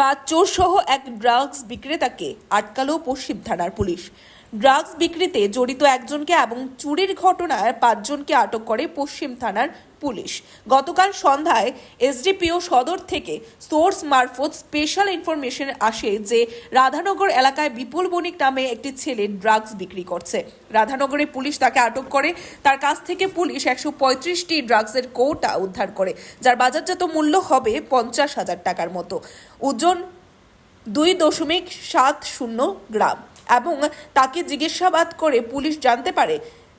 পাঁচ চোর সহ এক ড্রাগস বিক্রেতাকে আটকালো পশ্চিম থানার পুলিশ। ড্রাগস বিক্রিতে জড়িত একজনকে এবং চুরির ঘটনায় পাঁচজনকে আটক করে পশ্চিম থানার পুলিশ। গতকাল সন্ধ্যায় এসডিপিও সদর থেকে সোর্স মারফত স্পেশাল ইনফরমেশন আসে যে রাধানগর এলাকায় বিপুল বণিক নামে একটি ছেলে ড্রাগস বিক্রি করছে। রাধানগরে পুলিশ তাকে আটক করে। তার কাছ থেকে পুলিশ একশো পঁয়ত্রিশটি ড্রাগসের কৌটা উদ্ধার করে, যার বাজারজাত মূল্য হবে পঞ্চাশ হাজার টাকার মতো। ওজন দুই দশমিক সাত শূন্য গ্রাম। এবং তাকে জিজ্ঞাসাবাদ করে পুলিশ জানতে পারে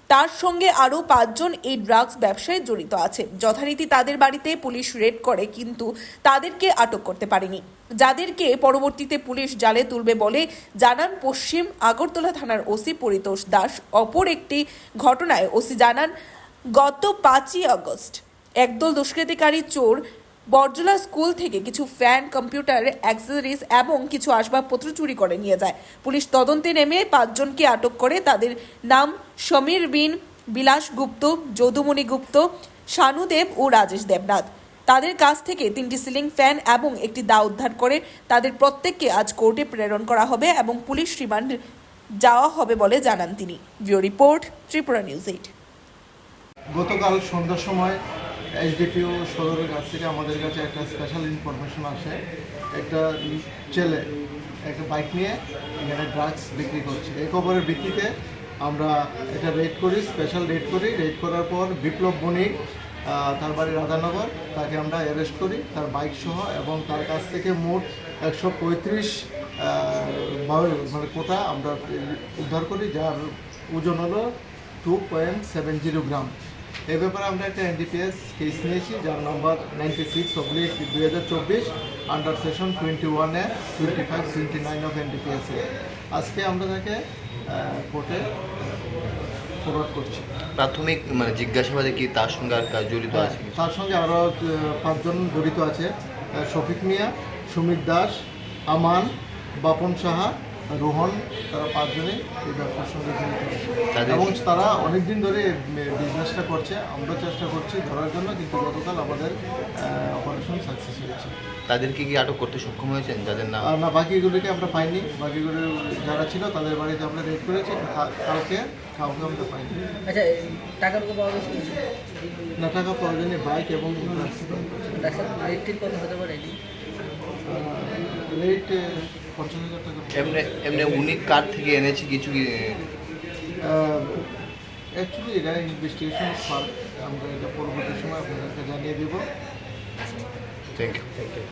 তার সঙ্গে আরও পাঁচজন এই ড্রাগস ব্যবসায় জড়িত আছে। যথারীতি তাদের বাড়িতে পুলিশ রেড করে, কিন্তু তাদেরকে আটক করতে পারেনি। যাদেরকে পরবর্তীতে পুলিশ জালে তুলবে বলে জানান পশ্চিম আগরতলা থানার ওসি পরিতোষ দাস। অপর একটি ঘটনায় ওসি জানান, গত পাঁচই আগস্ট একদল দুষ্কৃতিকারী চোর বরজলা স্কুল থেকে কিছু ফ্যান, কম্পিউটার, অ্যাক্সেসরিজ এবং কিছু আসবাবপত্র চুরি করে নিয়ে যায়। পুলিশ তদন্তে নেমে পাঁচজনকে আটক করে। তাদের নাম সমীর বিন, বিলাস গুপ্ত, যদুমণি গুপ্ত শানুদেব ও রাজেশ দেবনাথ। তাদের কাছ থেকে তিনটি সিলিং ফ্যান এবং একটি দা উদ্ধার করে তাদের প্রত্যেককে আজ কোর্টে প্রেরণ করা হবে এবং পুলিশ রিমান্ড যাওয়া হবে বলে জানান তিনি। V O report, Tripura news eight. গতকাল সন্ধ্যার সময় এইচডিপিও সদরের কাছ থেকে আমাদের কাছে একটা স্পেশাল ইনফরমেশন আসে। একটা ছেলে, একটা বাইক নিয়ে এখানে ড্রাগস বিক্রি করছে। এই খবরের ভিত্তিতে আমরা এটা রেড করি স্পেশাল রেড করি। রেড করার পর বিপ্লব বণিক তার বাড়ি রাধানগর, তাকে আমরা অ্যারেস্ট করি। তার বাইক সহ এবং তার কাছ থেকে মোট একশো পঁয়ত্রিশ মানে কোটা আমরা উদ্ধার করি, যার ওজন হলো two point seven zero gram এই ব্যাপারে আমরা একটা এনডিপিএস কেস নিয়েছি যার নম্বর নাইনটি সিক্স অব্লিক দুই হাজার চব্বিশ আন্ডার সেশন টোয়েন্টি ওয়ানে twenty five twenty nine of NDPS আজকে আমরা তাকে কোর্টে ফরওয়ার্ড করছি। প্রাথমিক মানে জিজ্ঞাসাবাদে কি তার সঙ্গে আর কাজ জড়িত হ্যাঁ, আছে তার সঙ্গে আরও পাঁচজন জড়িত আছে। শফিক মিয়া সুমিত দাস আমান বাপন সাহা রোহন তারা পাঁচজনে এই ব্যবসার সঙ্গে জড়িত এবং তারা অনেক দিন ধরে বিজনেসটা করছে। আমরা চেষ্টা করছি ধরার জন্য কিন্তু গতকাল আমাদের অপারেশন সাকসেস হয়েছে। তাদেরকে কি আটক করতে সক্ষম হয়েছেন? যাদের নাম আর না বাকিগুলিকে আমরা পাইনি। বাকিগুলো যারা ছিল তাদের বাড়িতে আমরা রেড করেছি। কা- কালকে কাউকে আমরা পাইনি। আচ্ছা টাকার পাওয়া গেছে কিছু না টাকা প্রয়োজনে বাইক এবং ডাক্তার রেট ঠিক কত হতে পারে রেট টাকা এমনি এমনি উনি কার থেকে এনেছে কিছু কি? অ্যাকচুয়ালি এটা ইনভেস্টিগেশন আমরা এটা পরবর্তী সময় আপনাদেরকে জানিয়ে দেবো। Thank you